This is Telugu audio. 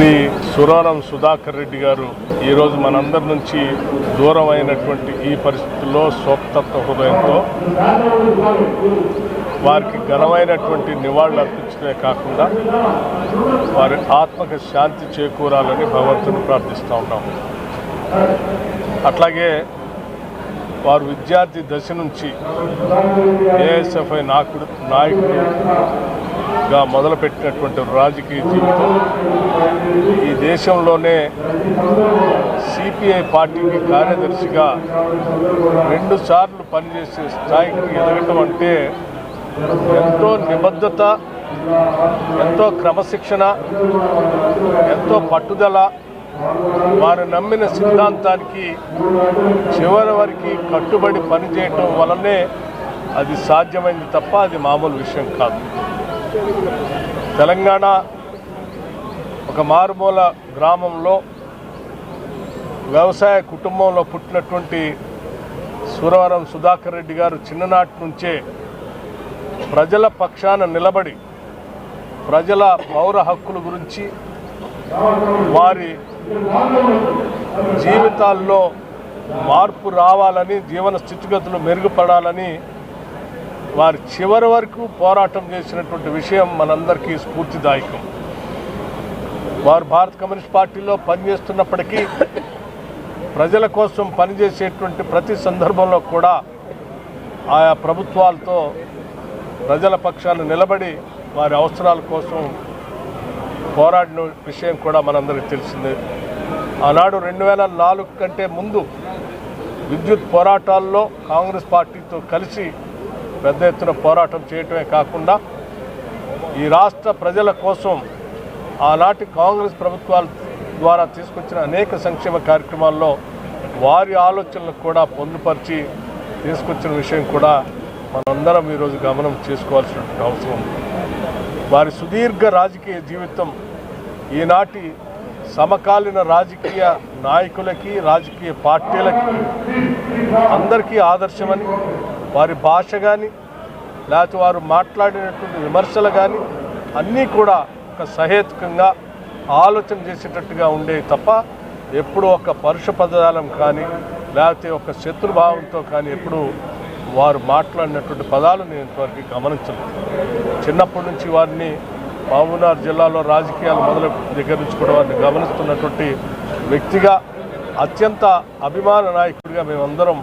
శ్రీ సురారం సుధాకర్ రెడ్డి గారు ఈరోజు మనందరి నుంచి దూరం అయినటువంటి ఈ పరిస్థితుల్లో స్వతత్వ హృదయంతో వారికి ఘనమైనటువంటి నివాళులు అర్పించడమే కాకుండా వారి ఆత్మకు శాంతి చేకూరాలని భగవంతుని ప్రార్థిస్తూ ఉన్నాము అట్లాగే వారు విద్యార్థి దశ నుంచి ఏఎస్ఎఫ్ఐ నాయకుడు గా మొదలుపెట్టినటువంటి రాజకీయ జీవితం. ఈ దేశంలోనే సిపిఐ పార్టీకి కార్యదర్శిగా రెండు సార్లు పనిచేసే స్థాయికి ఎదగటం అంటే ఎంతో నిబద్ధత ఎంతో క్రమశిక్షణ ఎంతో పట్టుదల వారు నమ్మిన సిద్ధాంతానికి చివరి వరకు కట్టుబడి పనిచేయటం వలనే అది సాధ్యమైంది తప్ప అది మామూలు విషయం కాదు. తెలంగాణ ఒక మారుమూల గ్రామంలో వ్యవసాయ కుటుంబంలో పుట్టినటువంటి సురవరం సుధాకర్ రెడ్డి గారు చిన్ననాటి నుంచే ప్రజల పక్షాన నిలబడి ప్రజల పౌర హక్కుల గురించి వారి జీవితాల్లో మార్పు రావాలని జీవన స్థితిగతులు మెరుగుపడాలని వారి చివరి వరకు పోరాటం చేసినటువంటి విషయం మనందరికీ స్ఫూర్తిదాయకం. వారు భారత కమ్యూనిస్ట్ పార్టీలో పనిచేస్తున్నప్పటికీ ప్రజల కోసం పనిచేసేటువంటి ప్రతి సందర్భంలో కూడా ఆయా ప్రభుత్వాలతో ప్రజల పక్షాన్ని నిలబడి వారి అవసరాల కోసం పోరాడిన విషయం కూడా మనందరికీ తెలిసిందే. ఆనాడు రెండు వేల నాలుగు కంటే ముందు విద్యుత్ పోరాటాల్లో కాంగ్రెస్ పార్టీతో కలిసి పెద్ద ఎత్తున పోరాటం చేయటమే కాకుండా ఈ రాష్ట్ర ప్రజల కోసం ఆనాటి కాంగ్రెస్ ప్రభుత్వాల ద్వారా తీసుకొచ్చిన అనేక సంక్షేమ కార్యక్రమాల్లో వారి ఆలోచనలు కూడా పొందుపరిచి తీసుకొచ్చిన విషయం కూడా మనందరం ఈరోజు గమనం చేసుకోవాల్సినటువంటి అవసరం. ఉంది వారి సుదీర్ఘ రాజకీయ జీవితం ఈనాటి సమకాలీన రాజకీయ నాయకులకి రాజకీయ పార్టీలకి అందరికీ ఆదర్శమని వారి భాష కానీ లేకపోతే వారు మాట్లాడినటువంటి విమర్శలు కానీ అన్నీ కూడా ఒక సహేతుకంగా ఆలోచన చేసేటట్టుగా ఉండేవి తప్ప ఎప్పుడు ఒక పరుష పదజాలం కానీ లేకపోతే ఒక శత్రుభావంతో కానీ ఎప్పుడు వారు మాట్లాడినటువంటి పదాలు నేను ఇంతవరకు గమనించలేదు. చిన్నప్పటి నుంచి వారిని మహబూబ్నగర్ జిల్లాలో రాజకీయాలు మొదలు దగ్గర నుంచి కూడా వారిని గమనిస్తున్నటువంటి వ్యక్తిగా అత్యంత అభిమాన నాయకుడిగా మేమందరం